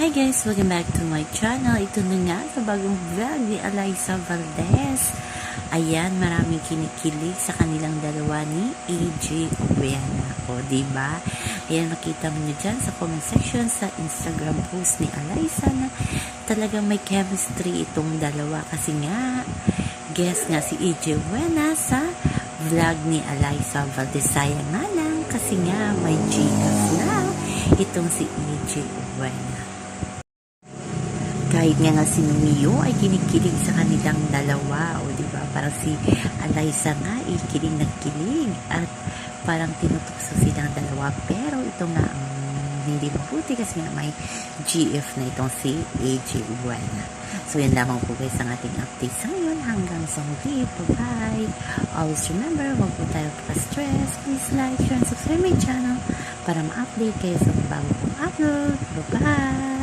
Hi guys! Welcome back to my channel. Ito na nga sa bagong vlog ni Eliza Valdez. Ayan, maraming kinikilig sa kanilang dalawa ni AJ Obiana. O, diba? Ayan, makita mo nyo dyan sa comment section sa Instagram post ni Eliza na talagang may chemistry itong dalawa. Kasi nga, guest nga si AJ Buena sa vlog ni Eliza Valdez. Sayang nga lang kasi nga may Gcash na itong si AJ Buena kahit nga nga si Mio ay kinikilig sa kanilang dalawa o di ba? Parang si Eliza nga ay kilig na kilig at parang tinutokso silang dalawa. Pero ito nga ang hindi mabuti kasi nga may GF na itong si AJ Buena so yan lamang po guys ang ating update sa ngayon. Hanggang sa muli. Bye always remember huwag po tayo pa-stress. Please like, share, and subscribe my channel para ma-update kayo sa bago kong upload. Bye bye